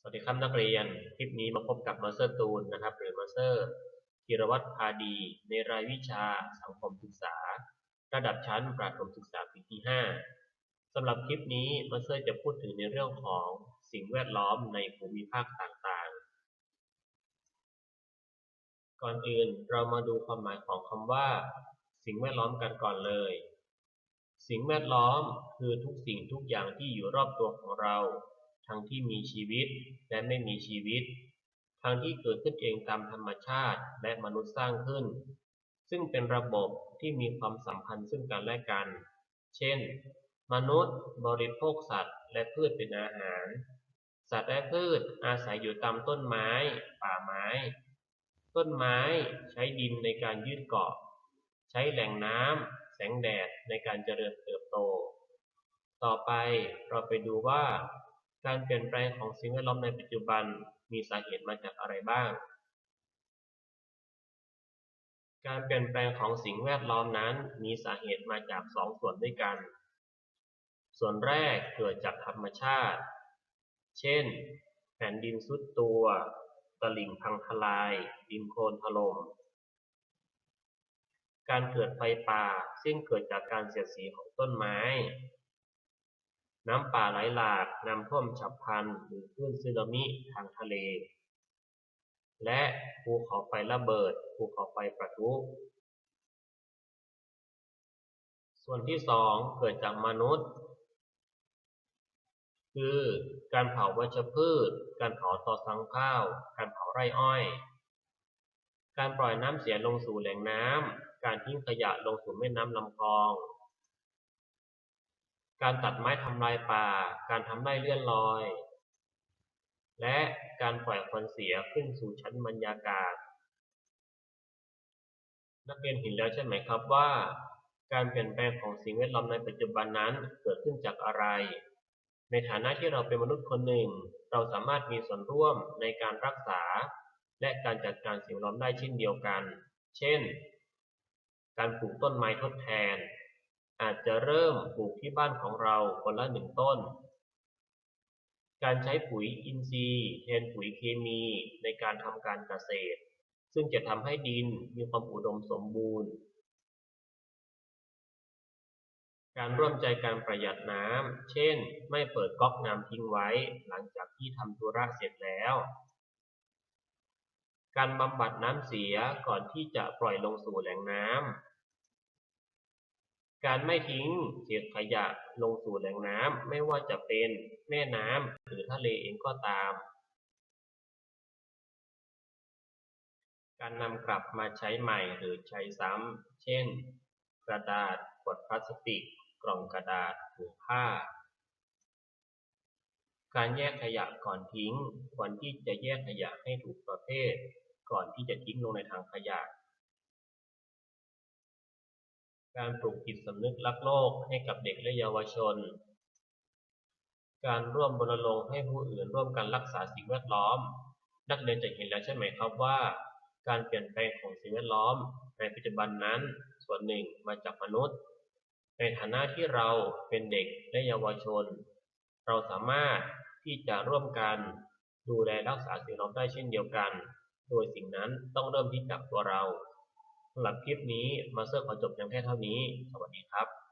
สวัสดีครับนักเรียน คลิปนี้มาพบกับมาสเตอร์ตูนนะครับ หรือมาสเตอร์ธีรวัตรพาดี ในรายวิชาสังคมศึกษา ระดับชั้นประถมศึกษาปีที่ 5สำหรับคลิปนี้มาสเตอร์จะพูดถึงในเรื่องของสิ่งแวดล้อมในภูมิภาคต่างๆ ก่อนอื่นเรามาดูความหมายของคำว่า สิ่งแวดล้อมกันก่อนเลย สิ่งแวดล้อมคือทุกสิ่งทุกอย่างที่อยู่รอบตัวของเรา ทั้งที่มีชีวิตและไม่มีชีวิต ทั้งที่เกิดขึ้นเองตามธรรมชาติและมนุษย์สร้างขึ้น ซึ่งเป็นระบบที่มีความสัมพันธ์ซึ่งกันและกัน เช่น มนุษย์บริโภคสัตว์ และพืชเป็นอาหาร สัตว์และพืชอาศัยอยู่ตามต้นไม้ ป่าไม้ ต้นไม้ใช้ดินในการยืดเกาะ ใช้แหล่งน้ำแสงแดดในการเจริญเติบโต ต่อไปเราไปดูว่า การเปลี่ยนแปลงของสิ่งแวดล้อมในปัจจุบันมีสาเหตุมาจากอะไรบ้าง การเปลี่ยนแปลงของสิ่งแวดล้อมนั้นมีสาเหตุมาจากสองส่วนด้วยกัน ส่วนแรกเกิดจากธรรมชาติ เช่น แผ่นดินซุดตัว ตลิ่งพังทลาย ดินโคลนถล่ม การเกิดไฟป่าซึ่งเกิดจากการเสียดสีของต้นไม้ น้ำป่าไหลหลากน้ำท่วมฉับพลันหรือคลื่นสึนามิทางทะเล และภูเขาไฟระเบิดภูเขาไฟประทุส่วนที่สองเกิดจากมนุษย์ คือการเผาวัชพืช การเผาต่อสังข้าว การเผาไร่อ้อย การปล่อยน้ำเสียลงสู่แหล่งน้ำการทิ้งขยะลงสู่แม่น้ำลำคลอง การตัดไม้ทำลายป่า การทำไร่เลื่อนลอย และการปล่อยควันเสียขึ้นสู่ชั้นบรรยากาศ นักเรียนเห็นแล้วใช่ไหมครับว่า การเปลี่ยนแปลงของสิ่งแวดล้อมในปัจจุบันนั้นเกิดขึ้นจากอะไร ในฐานะที่เราเป็นมนุษย์คนหนึ่ง เราสามารถมีส่วนร่วมในการรักษา และการจัดการสิ่งแวดล้อมได้เช่นเดียวกัน เช่น การปลูกต้นไม้ทดแทน อาจจะเริ่มปลูกที่บ้านของเราคนละหนึ่งต้น การใช้ปุ๋ยอินทรีย์แทนปุ๋ยเคมีในการทำการเกษตร ซึ่งจะทำให้ดินมีความอุดมสมบูรณ์ การร่วมใจการประหยัดน้ำ เช่น ไม่เปิดก๊อกน้ำทิ้งไว้หลังจากที่ทำธุระเสร็จแล้ว การบำบัดน้ำเสียก่อนที่จะปล่อยลงสู่แหล่งน้ำ การไม่ทิ้งเศษขยะลงสู่แหล่งน้ำไม่ว่าจะเป็นแม่น้ำหรือทะเลเองก็ตาม การนำกลับมาใช้ใหม่หรือใช้ซ้ำ เช่น กระดาษขวดพลาสติก กล่องกระดาษถุงผ้า การแยกขยะก่อนทิ้ง ควรที่จะแยกขยะให้ถูกประเภท ก่อนที่จะทิ้งลงในถังขยะ การปลูกจิตสำนึกรักโลกให้กับเด็กและเยาวชน การร่วมรณรงค์ให้ผู้อื่นร่วมกันรักษาสิ่งแวดล้อม นักเรียนจะเห็นแล้วใช่ไหมครับว่า การเปลี่ยนแปลงของสิ่งแวดล้อม ในปัจจุบันนั้นส่วนหนึ่งมาจากมนุษย์ ในฐานะที่เราเป็นเด็กและเยาวชน เราสามารถที่จะร่วมกันดูแลรักษาสิ่งแวดล้อมได้เช่นเดียวกัน โดยสิ่งนั้นต้องเริ่มที่จากตัวเรา สำหรับคลิปนี้มาสเตอร์ขอจบเพียงแค่เท่านี้ สวัสดีครับ